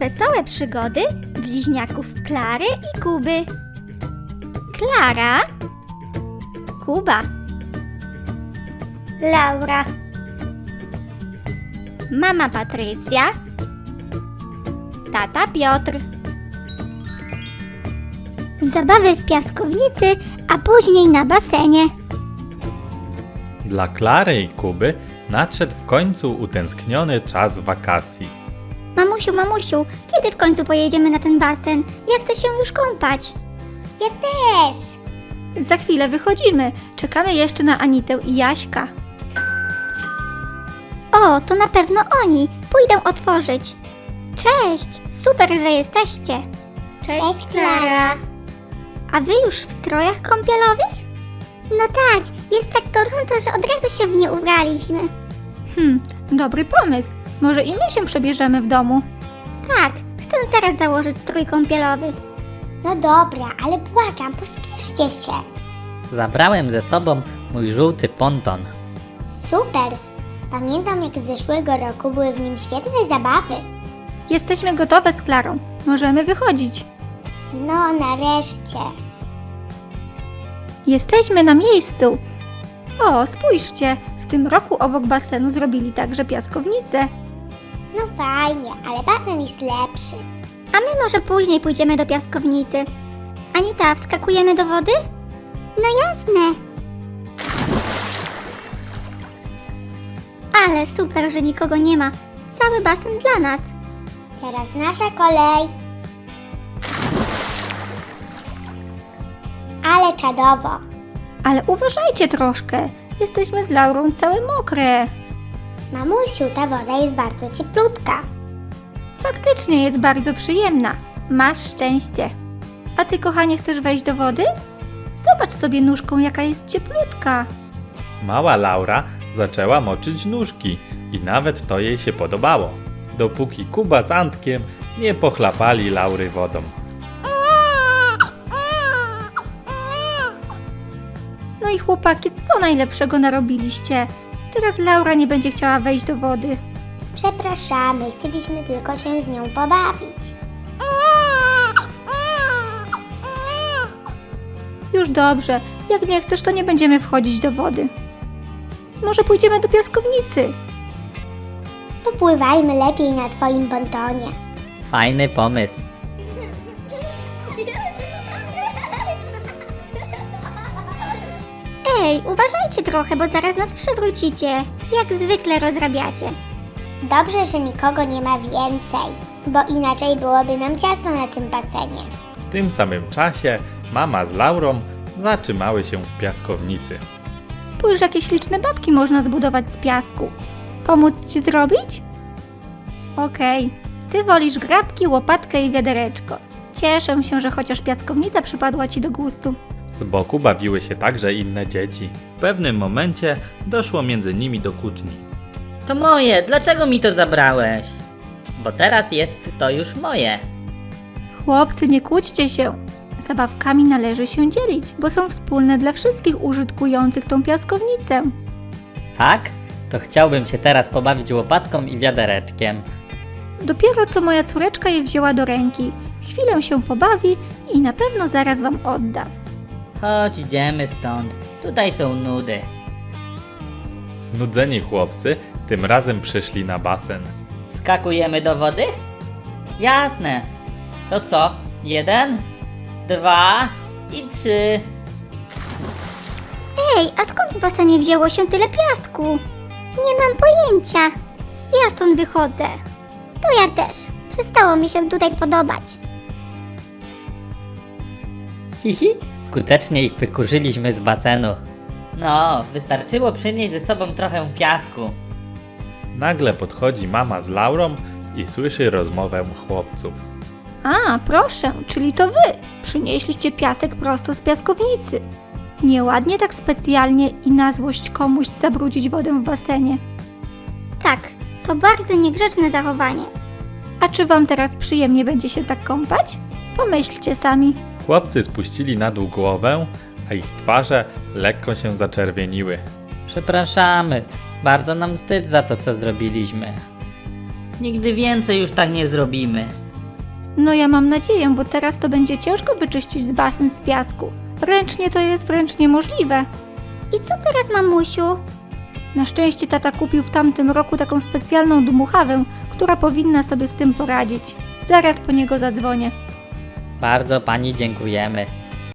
Wesołe przygody bliźniaków Klary i Kuby. Klara, Kuba, Laura, mama Patrycja, tata Piotr. Zabawy w piaskownicy, a później na basenie. Dla Klary i Kuby nadszedł w końcu utęskniony czas wakacji. Mamusiu, mamusiu, kiedy w końcu pojedziemy na ten basen? Ja chcę się już kąpać. Ja też. Za chwilę wychodzimy. Czekamy jeszcze na Anitę i Jaśka. O, to na pewno oni. Pójdę otworzyć. Cześć, super, że jesteście. Cześć, Klara. A wy już w strojach kąpielowych? No tak, jest tak gorąco, że od razu się w nie ubraliśmy. Hmm, dobry pomysł. Może i my się przebierzemy w domu. Tak, chcę teraz założyć strój kąpielowy. No dobra, ale błagam, pospieszcie się. Zabrałem ze sobą mój żółty ponton. Super. Pamiętam, jak z zeszłego roku były w nim świetne zabawy. Jesteśmy gotowe z Klarą. Możemy wychodzić. No, nareszcie. Jesteśmy na miejscu. O, spójrzcie, w tym roku obok basenu zrobili także piaskownicę. No fajnie, ale basen jest lepszy. A my może później pójdziemy do piaskownicy. Anita, wskakujemy do wody? No jasne. Ale super, że nikogo nie ma. Cały basen dla nas. Teraz nasza kolej. Ale czadowo. Ale uważajcie troszkę. Jesteśmy z Laurą całe mokre. Mamusiu, ta woda jest bardzo cieplutka. Faktycznie jest bardzo przyjemna. Masz szczęście. A ty, kochanie, chcesz wejść do wody? Zobacz sobie nóżką, jaka jest cieplutka. Mała Laura zaczęła moczyć nóżki i nawet to jej się podobało, dopóki Kuba z Antkiem nie pochlapali Laury wodą. No i chłopaki, co najlepszego narobiliście? Teraz Laura nie będzie chciała wejść do wody. Przepraszamy, chcieliśmy tylko się z nią pobawić. Już dobrze, jak nie chcesz, to nie będziemy wchodzić do wody. Może pójdziemy do piaskownicy? Popływajmy lepiej na twoim pontonie. Fajny pomysł. Ej, uważajcie trochę, bo zaraz nas przewrócicie. Jak zwykle rozrabiacie. Dobrze, że nikogo nie ma więcej, bo inaczej byłoby nam ciasno na tym basenie. W tym samym czasie mama z Laurą zatrzymały się w piaskownicy. Spójrz, jakie śliczne babki można zbudować z piasku. Pomóc ci zrobić? Okej, ty wolisz grabki, łopatkę i wiadereczko. Cieszę się, że chociaż piaskownica przypadła ci do gustu. Z boku bawiły się także inne dzieci. W pewnym momencie doszło między nimi do kłótni. To moje, dlaczego mi to zabrałeś? Bo teraz jest to już moje. Chłopcy, nie kłóćcie się. Zabawkami należy się dzielić, bo są wspólne dla wszystkich użytkujących tą piaskownicę. Tak? To chciałbym się teraz pobawić łopatką i wiadereczkiem. Dopiero co moja córeczka je wzięła do ręki. Chwilę się pobawi i na pewno zaraz wam odda. Chodź, idziemy stąd. Tutaj są nudy. Znudzeni chłopcy tym razem przyszli na basen. Skakujemy do wody? Jasne. To co? Jeden, dwa i trzy. Ej, a skąd w basenie wzięło się tyle piasku? Nie mam pojęcia. Ja stąd wychodzę. To ja też. Przestało mi się tutaj podobać. Hihi, skutecznie ich wykurzyliśmy z basenu. No, wystarczyło przynieść ze sobą trochę piasku. Nagle podchodzi mama z Laurą i słyszy rozmowę chłopców. A, proszę, czyli to wy przynieśliście piasek prosto z piaskownicy. Nieładnie tak specjalnie i na złość komuś zabrudzić wodę w basenie. Tak, to bardzo niegrzeczne zachowanie. A czy wam teraz przyjemnie będzie się tak kąpać? Pomyślcie sami. Chłopcy spuścili na dół głowę, a ich twarze lekko się zaczerwieniły. Przepraszamy, bardzo nam wstyd za to, co zrobiliśmy. Nigdy więcej już tak nie zrobimy. No ja mam nadzieję, bo teraz to będzie ciężko wyczyścić z basen z piasku. Ręcznie to jest wręcz niemożliwe. I co teraz, mamusiu? Na szczęście tata kupił w tamtym roku taką specjalną dmuchawę, która powinna sobie z tym poradzić. Zaraz po niego zadzwonię. Bardzo pani dziękujemy.